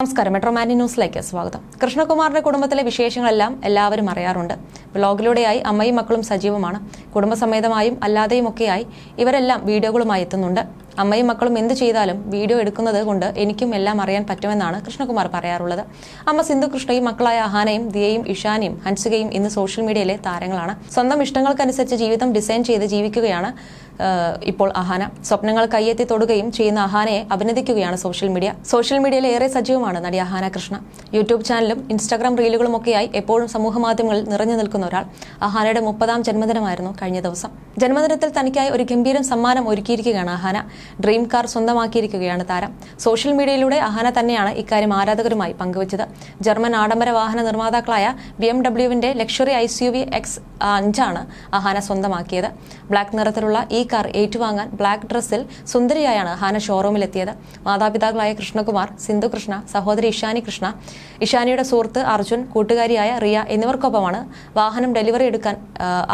നമസ്കാരം. മെട്രോമാനി ന്യൂസിലേക്ക് സ്വാഗതം. കൃഷ്ണകുമാറിന്റെ കുടുംബത്തിലെ വിശേഷങ്ങളെല്ലാം എല്ലാവരും അറിയാറുണ്ട്. ബ്ലോഗിലൂടെയായി അമ്മയും മക്കളും സജീവമാണ്. കുടുംബസമേതമായും അല്ലാതെയുമൊക്കെയായി ഇവരെല്ലാം വീഡിയോകളുമായി എത്തുന്നുണ്ട്. അമ്മയും മക്കളും എന്ത് ചെയ്താലും വീഡിയോ എടുക്കുന്നത് കൊണ്ട് എനിക്കും എല്ലാം അറിയാൻ പറ്റുമെന്നാണ് കൃഷ്ണകുമാർ പറയാറുള്ളത്. അമ്മ സിന്ധു കൃഷ്ണയും മക്കളായ അഹാനയും ദിയയും ഇഷാനയും ഹൻസികയും ഇന്ന് സോഷ്യൽ മീഡിയയിലെ താരങ്ങളാണ്. സ്വന്തം ഇഷ്ടങ്ങൾക്കനുസരിച്ച് ജീവിതം ഡിസൈൻ ചെയ്ത് ജീവിക്കുകയാണ്. ഇപ്പോൾ അഹാന സ്വപ്നങ്ങൾ കയ്യെത്തി തൊടുകയും ചെയ്യുന്ന അഹാനയെ അഭിനന്ദിക്കുകയാണ് സോഷ്യൽ മീഡിയ. സോഷ്യൽ മീഡിയയിൽ ഏറെ സജീവമാണ് നടി അഹാന കൃഷ്ണ. യൂട്യൂബ് ചാനലും ഇൻസ്റ്റാഗ്രാം റീലുകളും ഒക്കെയായി എപ്പോഴും സമൂഹ മാധ്യമങ്ങളിൽ നിറഞ്ഞു നിൽക്കുന്ന ഒരാൾ. അഹാനയുടെ മുപ്പതാം ജന്മദിനമായിരുന്നു കഴിഞ്ഞ ദിവസം. ജന്മദിനത്തിൽ തനിക്കായി ഒരു ഗംഭീരം സമ്മാനം ഒരുക്കിയിരിക്കുകയാണ് അഹാന. ഡ്രീം കാർ സ്വന്തമാക്കിയിരിക്കുകയാണ് താരം. സോഷ്യൽ മീഡിയയിലൂടെ അഹാന തന്നെയാണ് ഇക്കാര്യം ആരാധകരുമായി പങ്കുവച്ചത്. ജർമ്മൻ ആഡംബര വാഹന നിർമ്മാതാക്കളായ B M ഡബ്ല്യുവിന്റെ luxury I C U V X അഞ്ചാണ് അഹാന സ്വന്തമാക്കിയത്. ബ്ലാക്ക് നിറത്തിലുള്ള ഈ കാർ ഏറ്റുവാങ്ങാൻ ബ്ലാക്ക് ഡ്രസ്സിൽ സുന്ദരിയായാണ് ഹാന ഷോറൂമിലെത്തിയത്. മാതാപിതാക്കളായ കൃഷ്ണകുമാർ സിന്ധു കൃഷ്ണ സഹോദരി ഇഷാനി കൃഷ്ണ ഇഷാനിയുടെ സുഹൃത്ത് അർജുൻ കൂട്ടുകാരിയായ റിയ എന്നിവർക്കൊപ്പമാണ് വാഹനം ഡെലിവറി എടുക്കാൻ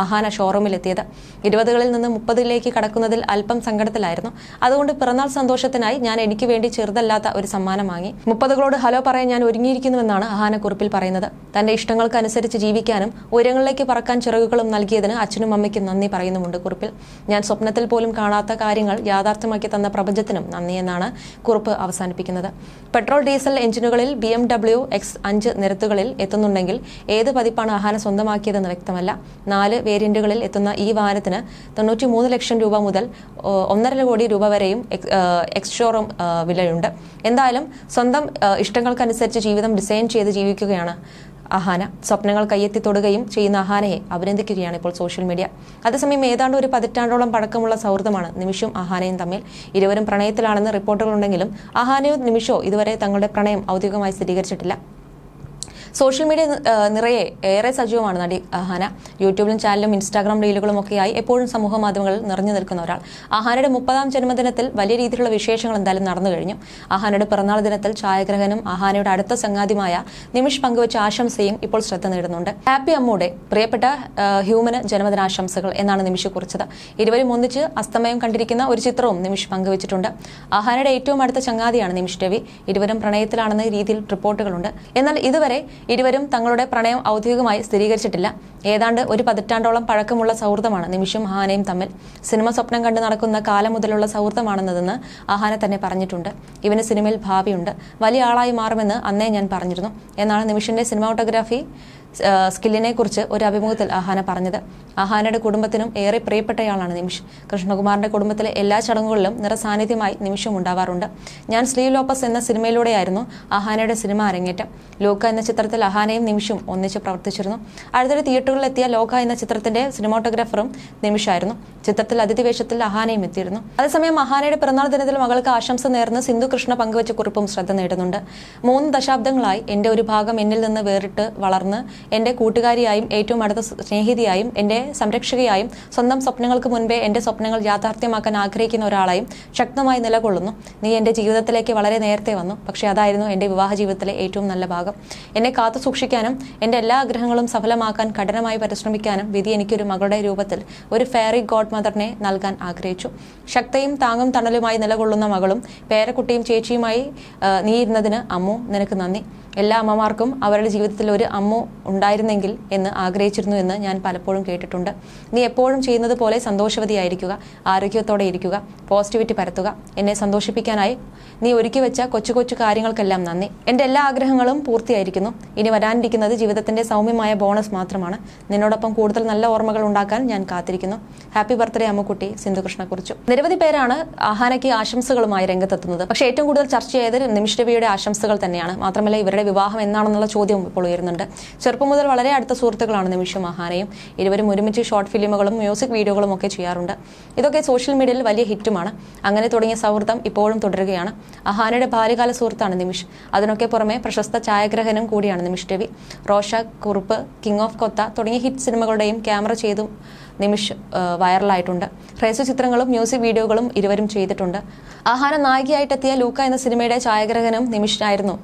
അഹാന ഷോറൂമിലെത്തിയത്. ഇരുപതുകളിൽ നിന്ന് മുപ്പതിലേക്ക് കടക്കുന്നതിൽ അല്പം സങ്കടത്തിലായിരുന്നു. അതുകൊണ്ട് പിറന്നാൾ സന്തോഷത്തിനായി ഞാൻ എനിക്ക് വേണ്ടി ചെറുതല്ലാത്ത ഒരു സമ്മാനം വാങ്ങി. മുപ്പതുകളോട് ഹലോ പറയാൻ ഞാൻ ഒരുങ്ങിയിരിക്കുന്നുവെന്നാണ് അഹാന കുറിപ്പിൽ പറയുന്നത്. തന്റെ ഇഷ്ടങ്ങൾക്ക് അനുസരിച്ച് ജീവിക്കാനും ഉയരങ്ങളിലേക്ക് പറക്കാൻ ചിറകുകളും നൽകിയതിന് അച്ഛനും അമ്മയ്ക്കും നന്ദി പറയുന്നുമുണ്ട് കുറിപ്പിൽ. ഞാൻ സ്വപ്നത്തിൽ പോലും കാണാത്ത കാര്യങ്ങൾ യാഥാർത്ഥ്യമാക്കി തന്ന പ്രപഞ്ചത്തിനും നന്ദിയെന്നാണ് കുറിപ്പ് അവസാനിപ്പിക്കുന്നത്. പെട്രോൾ ഡീസൽ എഞ്ചിനുകളിൽ ബി എം ഡബ്ല്യു എക്സ് അഞ്ച് നിരത്തുകളിൽ എത്തുന്നുണ്ടെങ്കിൽ ഏത് പതിപ്പാണ് അഹാന സ്വന്തമാക്കിയതെന്ന് വ്യക്തമല്ല. നാല് വേരിയന്റുകളിൽ എത്തുന്ന ഈ വാഹനത്തിന് തൊണ്ണൂറ്റി മൂന്ന് ലക്ഷം രൂപ മുതൽ ഒന്നര കോടി രൂപ വരെയും എക്സ്- ഷോറൂം വിലയുണ്ട്. എന്തായാലും സ്വന്തം ഇഷ്ടങ്ങൾക്കനുസരിച്ച് ജീവിതം ഡിസൈൻ ചെയ്ത് ജീവിക്കുകയാണ്. അഹാന. സ്വപ്നങ്ങൾ കയ്യെത്തി തൊടുകയും ചെയ്യുന്ന അഹാനയെ അഭിനന്ദിക്കുകയാണ് ഇപ്പോൾ സോഷ്യൽ മീഡിയ അതേസമയം ഏതാണ്ട് ഒരു പതിറ്റാണ്ടോളം പഴക്കമുള്ള സൗഹൃദമാണ് നിമിഷും അഹാനയും തമ്മിൽ. ഇരുവരും പ്രണയത്തിലാണെന്ന് റിപ്പോർട്ടുകളുണ്ടെങ്കിലും അഹാനയോ നിമിഷോ ഇതുവരെ തങ്ങളുടെ പ്രണയം ഔദ്യോഗികമായി സ്ഥിരീകരിച്ചിട്ടില്ല. സോഷ്യൽ മീഡിയ നിറയെ ഏറെ സജീവമാണ് നടി അഹാന യൂട്യൂബിലും ചാനലും ഇൻസ്റ്റാഗ്രാം റീലുകളും ഒക്കെയായി എപ്പോഴും സമൂഹ മാധ്യമങ്ങളിൽ നിറഞ്ഞു നിൽക്കുന്ന ഒരാൾ. ആഹാനയുടെ മുപ്പതാം ജന്മദിനത്തിൽ വലിയ രീതിയിലുള്ള വിശേഷങ്ങൾ എന്തായാലും നടന്നു കഴിഞ്ഞു. ആഹാനയുടെ പിറന്നാൾ ദിനത്തിൽ ഛായാഗ്രഹനും ആഹാനയുടെ അടുത്ത സംഗാതിമായ നിമിഷ് പങ്കുവച്ച ആശംസയും ഇപ്പോൾ ശ്രദ്ധ നേടുന്നുണ്ട്. ഹാപ്പി അമ്മൂടെ പ്രിയപ്പെട്ട ഹ്യൂമന് ജന്മദിനാശംസകൾ എന്നാണ് നിമിഷ് കുറിച്ചത്. ഇരുവരും ഒന്നിച്ച് അസ്തമയം കണ്ടിരിക്കുന്ന ഒരു ചിത്രവും നിമിഷ് പങ്കുവച്ചിട്ടുണ്ട്. ആഹാനയുടെ ഏറ്റവും അടുത്ത ചങ്ങാതിയാണ് നിമിഷ് രവി. ഇരുവരും പ്രണയത്തിലാണെന്ന രീതിയിൽ റിപ്പോർട്ടുകളുണ്ട്. എന്നാൽ ഇതുവരെ ഇരുവരും തങ്ങളുടെ പ്രണയം ഔദ്യോഗികമായി സ്ഥിരീകരിച്ചിട്ടില്ല. ഏതാണ്ട് ഒരു പതിറ്റാണ്ടോളം പഴക്കമുള്ള സൗഹൃദമാണ് നിമിഷും ആഹാനയും തമ്മിൽ. സിനിമ സ്വപ്നം കണ്ട് നടക്കുന്ന കാലം മുതലുള്ള സൗഹൃദമാണെന്നതെന്ന് ആഹാന തന്നെ പറഞ്ഞിട്ടുണ്ട്. ഇവന് സിനിമയിൽ ഭാവിയുണ്ട്. വലിയ ആളായി മാറുമെന്ന് അന്നേ ഞാൻ പറഞ്ഞിരുന്നു. എന്നാണ് നിമിഷിന്റെ സിനിമാട്ടോഗ്രാഫി സ്കില്ലിനെ കുറിച്ച് ഒരു അഭിമുഖത്തിൽ ആഹാന പറഞ്ഞത്. ആഹാനയുടെ കുടുംബത്തിനും ഏറെ പ്രിയപ്പെട്ടയാളാണ് നിമിഷ്. കൃഷ്ണകുമാറിന്റെ കുടുംബത്തിലെ എല്ലാ ചടങ്ങുകളിലും നിറസാന്നിധ്യമായി നിമിഷം ഉണ്ടാവാറുണ്ട്. ഞാൻ ശ്രീ ലോപ്പസ് എന്ന സിനിമയിലൂടെയായിരുന്നു ആഹാനയുടെ സിനിമ അരങ്ങേറ്റം. ലോക എന്ന ചിത്രത്തിൽ അഹാനയും നിമിഷും ഒന്നിച്ച് പ്രവർത്തിച്ചിരുന്നു. അടുത്തിടെ തിയേറ്ററുകളിൽ എത്തിയ ലോക എന്ന ചിത്രത്തിന്റെ സിനിമോട്ടോഗ്രാഫറും നിമിഷായിരുന്നു. ചിത്രത്തിൽ അതിഥി വേഷത്തിൽ അഹാനയും എത്തിയിരുന്നു. അതേസമയം അഹാനയുടെ പിറന്നാൾ ദിനത്തിൽ മകൾക്ക് ആശംസ നേർന്ന് സിന്ധു കൃഷ്ണ പങ്കുവച്ച കുറിപ്പും ശ്രദ്ധ നേടുന്നുണ്ട്. മൂന്ന് ദശാബ്ദങ്ങളായി എന്റെ ഒരു ഭാഗം എന്നിൽ നിന്ന് വേറിട്ട് വളർന്ന് എന്റെ കൂട്ടുകാരിയായും ഏറ്റവും അടുത്ത സ്നേഹിതയായും എന്റെ സംരക്ഷകയായും സ്വന്തം സ്വപ്നങ്ങൾക്ക് മുൻപേ എന്റെ സ്വപ്നങ്ങൾ യാഥാർത്ഥ്യമാക്കാൻ ആഗ്രഹിക്കുന്ന ഒരാളായും ശക്തമായി നിലകൊള്ളുന്നു. നീ എന്റെ ജീവിതത്തിലേക്ക് വളരെ നേരത്തെ വന്നു. പക്ഷേ അതായിരുന്നു എന്റെ വിവാഹ ജീവിതത്തിലെ ഏറ്റവും നല്ല ഭാഗം. എന്നെ കാത്തു സൂക്ഷിക്കാനും എന്റെ എല്ലാ ആഗ്രഹങ്ങളും സഫലമാക്കാൻ കഠിനമായി പരിശ്രമിക്കാനും വിധി എനിക്കൊരു മകളുടെ രൂപത്തിൽ ഒരു ഫെയറി ഗോഡ് മദറിനെ നൽകാൻ ആഗ്രഹിച്ചു. ശക്തയും താങ്ങും തണലുമായി നിലകൊള്ളുന്ന മകളും പേരക്കുട്ടിയും ചേച്ചിയുമായി നീ ഇരുന്നതിന് അമ്മു നിനക്ക് നന്ദി. എല്ലാ അമ്മമാർക്കും അവരുടെ ജീവിതത്തിൽ ഒരു അമ്മ ഉണ്ടായിരുന്നെങ്കിൽ എന്ന് ആഗ്രഹിച്ചിരുന്നു എന്ന് ഞാൻ പലപ്പോഴും കേട്ടിട്ടുണ്ട്. നീ എപ്പോഴും ചെയ്യുന്നത് പോലെ സന്തോഷവതിയായിരിക്കുക ആരോഗ്യത്തോടെ ഇരിക്കുക പോസിറ്റിവിറ്റി പരത്തുക എന്നെ സന്തോഷിപ്പിക്കാനായി നീ ഒരുക്കി വെച്ച കൊച്ചു കൊച്ചു കാര്യങ്ങൾക്കെല്ലാം നന്ദി. എന്റെ എല്ലാ ആഗ്രഹങ്ങളും പൂർത്തിയായിരിക്കുന്നു. ഇനി വരാനിരിക്കുന്നത് ജീവിതത്തിന്റെ സൗമ്യമായ ബോണസ് മാത്രമാണ്. നിന്നോടൊപ്പം കൂടുതൽ നല്ല ഓർമ്മകൾ ഉണ്ടാക്കാൻ ഞാൻ കാത്തിരിക്കുന്നു. Happy birthday അമ്മക്കുട്ടി. സിന്ധുകൃഷ്ണ കുറിച്ചു നിരവധി പേരാണ് ആഹാനയ്ക്ക് ആശംസകളുമായി രംഗത്തെത്തുന്നത്. പക്ഷേ ഏറ്റവും കൂടുതൽ ചർച്ച ചെയ്തത് നിമിഷ് രവിയുടെ ആശംസകൾ തന്നെയാണ്. മാത്രമല്ല ഇവരുടെ വിവാഹം എന്നാണെന്നുള്ള ചോദ്യം ഇപ്പോൾ ഉയരുന്നുണ്ട്. ചെറുപ്പം മുതൽ വളരെ അടുത്ത സുഹൃത്തുക്കളാണ് നിമിഷ മഹാനയും. ഇരുവരും ഒരുമിച്ച് ഷോർട്ട് ഫിലിമുകളും മ്യൂസിക് വീഡിയോകളും ഒക്കെ ചെയ്യാറുണ്ട്. ഇതൊക്കെ സോഷ്യൽ മീഡിയയിൽ വലിയ ഹിറ്റുമാണ് അങ്ങനെ തുടങ്ങിയ സൗഹൃദം ഇപ്പോഴും തുടരുകയാണ്. അഹാനയുടെ ബാല്യകാല സുഹൃത്താണ് നിമിഷ്. അതിനൊക്കെ പുറമെ പ്രശസ്ത ഛായാഗ്രഹനും കൂടിയാണ് Nimish Ravi. Rorschach Kurup King of Kotha തുടങ്ങിയ ഹിറ്റ് സിനിമകളുടെയും ക്യാമറ ചെയ്തും നിമിഷ് വൈറലായിട്ടുണ്ട്. ഹ്രസ്വ ചിത്രങ്ങളും മ്യൂസിക് വീഡിയോകളും ഇരുവരും ചെയ്തിട്ടുണ്ട്. ആഹാന നായികയായിട്ടെത്തിയ ലൂക്ക എന്ന സിനിമയുടെ ഛായാഗ്രഹനും നിമിഷായിരുന്നു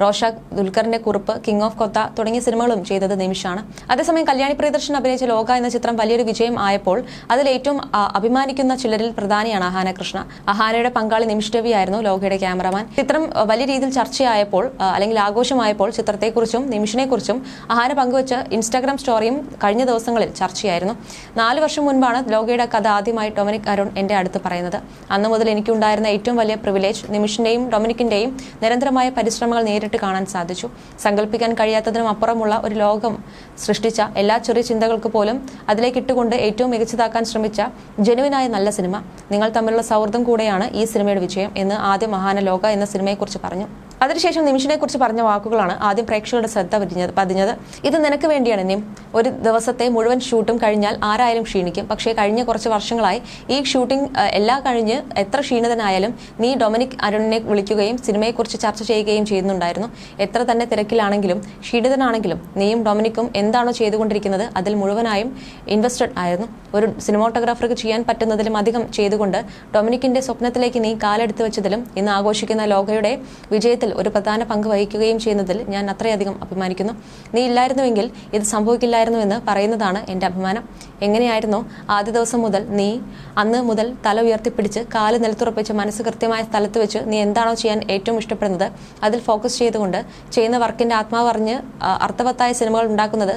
റോഷാഖ് ദുൽഖറിന്റെ കുറിപ്പ് കിങ് ഓഫ് കൊത്ത തുടങ്ങിയ സിനിമകളും ചെയ്തത് നിമിഷാണ്. അതേസമയം കല്യാണി പ്രിയദർശൻ അഭിനയിച്ച ലോക എന്ന ചിത്രം വലിയൊരു വിജയം ആയപ്പോൾ അതിൽ ഏറ്റവും അഭിമാനിക്കുന്ന ചിലരിൽ പ്രധാനിയാണ് അഹാന കൃഷ്ണ അഹാനയുടെ പങ്കാളി നിമിഷ് രവി ആയിരുന്നു ലോകയുടെ ക്യാമറമാൻ. ചിത്രം വലിയ രീതിയിൽ ചർച്ചയായപ്പോൾ അല്ലെങ്കിൽ ആഘോഷമായപ്പോൾ ചിത്രത്തെക്കുറിച്ചും നിമിഷിനെക്കുറിച്ചും അഹാന പങ്കുവച്ച ഇൻസ്റ്റാഗ്രാം സ്റ്റോറിയും കഴിഞ്ഞ ദിവസങ്ങളിൽ ചർച്ചയായിരുന്നു. നാല് വർഷം മുൻപാണ് ലോകയുടെ കഥ ആദ്യമായി ഡൊമിനിക് അരുൺ എന്റെ അടുത്ത് പറയുന്നത്. അന്ന് മുതൽ എനിക്കുണ്ടായിരുന്ന ഏറ്റവും വലിയ പ്രിവിലേജ് നിമിഷിന്റെയും ഡൊമിനിക്കിന്റെയും നിരന്തരമായ പരിശ്രമങ്ങൾ നേരിട്ട് കാണാൻ സാധിച്ചു. സങ്കല്പിക്കാൻ കഴിയാത്തതിനും അപ്പുറമുള്ള ഒരു ലോകം സൃഷ്ടിച്ച എല്ലാ ചെറിയ ചിന്തകൾക്ക് പോലും അതിലേക്ക് ഇട്ടുകൊണ്ട് ഏറ്റവും മികച്ചതാക്കാൻ ശ്രമിച്ച ജനുവിനായ നല്ല സിനിമ. നിങ്ങൾ തമ്മിലുള്ള സൗഹൃദം കൂടെയാണ് ഈ സിനിമയുടെ വിജയം എന്ന് ആദ്യ മഹാന ലോക എന്ന സിനിമയെക്കുറിച്ച് പറഞ്ഞു. അതിനുശേഷം നിമിഷിനെ കുറിച്ച് പറഞ്ഞ വാക്കുകളാണ് ആദ്യം പ്രേക്ഷകരുടെ ശ്രദ്ധ പതിഞ്ഞത് പതിഞ്ഞത്. ഇത് നിനക്ക് വേണ്ടിയാണ് നിം. ഒരു ദിവസത്തെ മുഴുവൻ ഷൂട്ടും കഴിഞ്ഞാൽ ആരായാലും ക്ഷീണിക്കും. പക്ഷേ കഴിഞ്ഞ കുറച്ച് വർഷങ്ങളായി ഈ ഷൂട്ടിംഗ് എല്ലാ കഴിഞ്ഞ് എത്ര ക്ഷീണിതനായാലും നീ ഡൊമിനിക് അരുണിനെ വിളിക്കുകയും സിനിമയെക്കുറിച്ച് ചർച്ച ചെയ്യുകയും ചെയ്യുന്നുണ്ടായിരുന്നു. എത്ര തന്നെ തിരക്കിലാണെങ്കിലും ക്ഷീണിതനാണെങ്കിലും നീയും ഡൊമിനിക്കും എന്താണോ ചെയ്തുകൊണ്ടിരിക്കുന്നത് അതിൽ മുഴുവനായും ഇൻവെസ്റ്റഡ് ആയിരുന്നു. ഒരു സിനിമോട്ടോഗ്രാഫർക്ക് ചെയ്യാൻ പറ്റുന്നതിലും അധികം ചെയ്തുകൊണ്ട് ഡൊമിനിക്കിന്റെ സ്വപ്നത്തിലേക്ക് നീ കാലെടുത്ത് വെച്ചതിലും ഇന്ന് ആഘോഷിക്കുന്ന ലോകയുടെ വിജയത്തിൽ ഒരു പ്രധാന പങ്ക് വഹിക്കുകയും ചെയ്യുന്നതിൽ ഞാൻ അത്രയധികം അഭിമാനിക്കുന്നു. നീ ഇല്ലായിരുന്നുവെങ്കിൽ ഇത് സംഭവിക്കില്ലായിരുന്നു എന്ന് പറയുന്നതാണ് എന്റെ അഭിമാനം. എങ്ങനെയായിരുന്നോ ആദ്യ ദിവസം മുതൽ നീ അന്ന് മുതൽ തല ഉയർത്തിപ്പിടിച്ച് കാൽ നിലത്തുറപ്പിച്ച് മനസ്സ് കൃത്യമായ സ്ഥലത്ത് വെച്ച് നീ എന്താണോ ചെയ്യാൻ ഏറ്റവും ഇഷ്ടപ്പെടുന്നത് അതിൽ ഫോക്കസ് ചെയ്തുകൊണ്ട് ചെയ്യുന്ന വർക്കിന്റെ ആത്മാവ് അറിഞ്ഞ് അർത്ഥവത്തായ സിനിമകൾ ഉണ്ടാക്കുന്നത്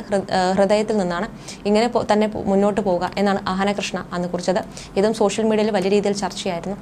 ഹൃദയത്തിൽ നിന്നാണ്. ഇങ്ങനെ തന്നെ മുന്നോട്ട് പോവുക എന്നാണ് ആഹന കൃഷ്ണ അന്ന് കുറിച്ചത്. ഇതും സോഷ്യൽ മീഡിയയിൽ വലിയ രീതിയിൽ ചർച്ചയായിരുന്നു.